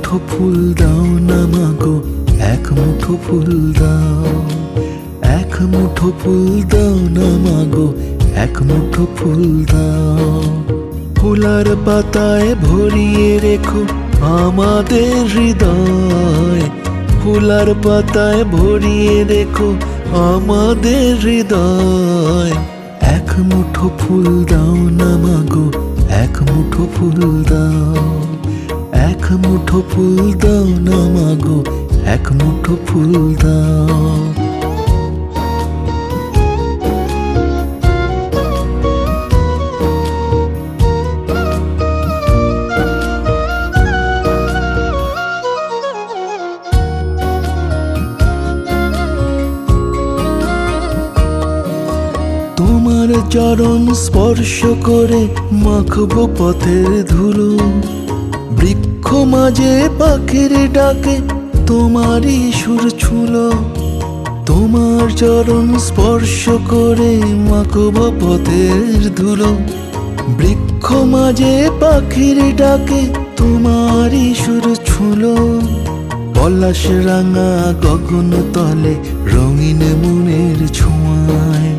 মুঠো ফুল দাও না মাগো এক মুঠো ফুল দাও। এক মুঠো ফুল দাও না মাগো এক মুঠো ফুল দাও। ফুলার পাতায় ভরিয়ে রেখো আমাদের হৃদয়। ফুলার পাতায় ভরিয়ে রেখো আমাদের হৃদয়। এক মুঠো ফুল দাও না মাগো এক মুঠো ফুল দাও। মুঠো ফুল দাও না মাগো, এক মুঠো ফুল দাও। চরণ স্পর্শ করে মাখবো পথের ধুলো। বৃক্ষ মাঝে পাখির ডাকে, তোমারই সুর ছুলো। তোমার চরণ স্পর্শ করে মাখবো পথের ধুলো। বৃক্ষ মাঝে পাখির ডাকে, তোমারই সুর ছুলো। পলাশ রাঙা গগন তলে, রঙিন মনের ছোঁয়ায়।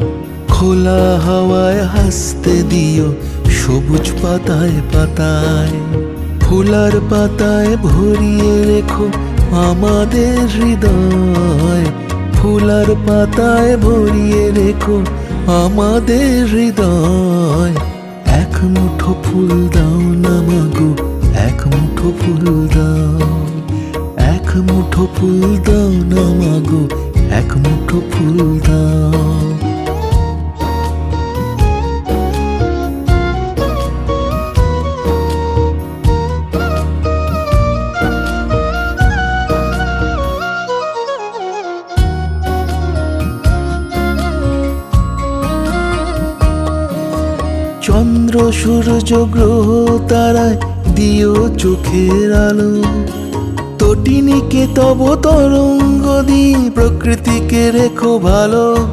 খোলা হাওয়ায় হাসতে দিও, সবুজ পাতায় পাতায়। ফুলার পাতায় ভরিয়ে রেখো আমাদের হৃদয়। ফুলার পাতায় ভরিয়ে রেখো আমাদের হৃদয়। এক মুঠো ফুল দাও না মাগো, এক মুঠো ফুল দাও। এক মুঠো ফুল দাও না মাগো, এক মুঠো ফুল দাও। চন্দ্র, সূর্য, গ্রহ তারায় দিও চোখের আলো। তটিনীকে তব তরঙ্গ দিয়ে প্রকৃতিকে রেখো ভালো।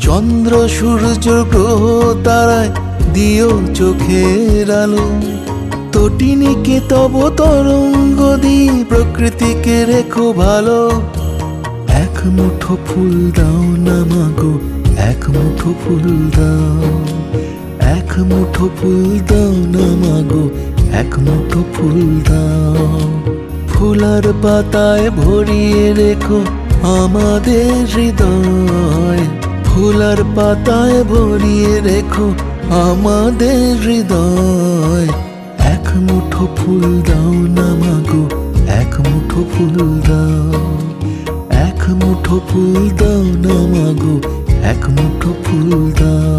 চন্দ্র, সূর্য, গ্রহ তারায় দিও চোখের আলো। তটিনীকে তব তরঙ্গ দিয়ে প্রকৃতিকে রেখো ভালো। এক মুঠো ফুল দাও না মাগো, এক মুঠো ফুল দাও। মুঠো ফুল দাও না মাগো, এক মুঠো ফুল দাও। ফুলার পাতায় ভরিয়ে রেখো আমাদের হৃদয়। ফুলার পাতায় ভরিয়ে রেখো আমাদের হৃদয়। এক মুঠো ফুল দাও না মাগো, এক মুঠো ফুল দাও। এক মুঠো ফুল দাও না মাগো, এক মুঠো ফুল দাও।